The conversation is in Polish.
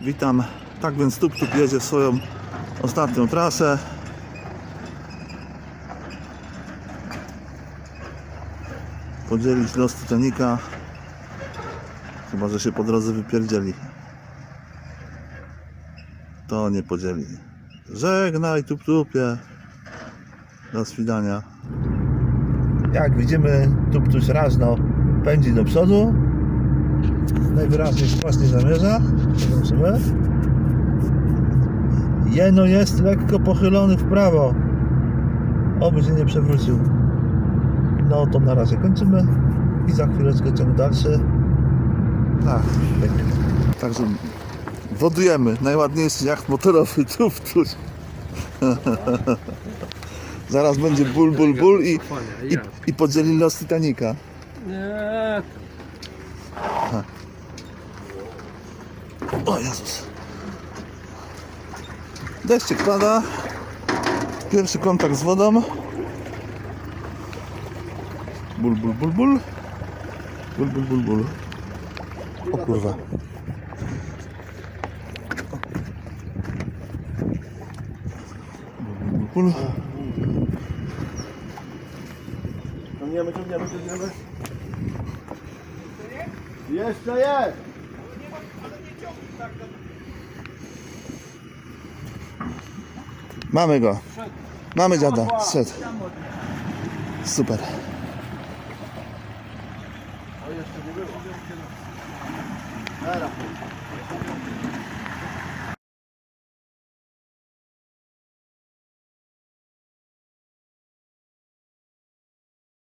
Witam. Tak więc Tuk Tuk jedzie swoją ostatnią trasę. Podzielić los Titanica. Chyba, że się po drodze wypierdzieli. To nie podzieli. Żegnaj Tup Tupie. Do swidania. Jak widzimy, Tuptuś raźno pędzi do przodu. Najwyraźniej wprost nie zamierza. Zobaczymy. Jeno jest lekko pochylony w prawo. Oby się nie przewrócił. No to na razie kończymy i za chwileczkę ciąg dalszy. Tak, tak. Także wodujemy. Najładniejszy jacht motorowy Tuptuś. Zaraz będzie ból, ból, ból i, i, i podzieli los Titanica. Nie, O Jezus. Deszczyk pada. Pierwszy kontakt z wodą. Ból, ból, ból, ból. Ból, ból, ból, ból. O kurwa. Ból, ból, ból. Ciągniemy, ciągniemy, ciągniemy. Jeszcze jest! Mamy go. Mamy dziada. Szedł. Super. O, jeszcze nie było. Teraz.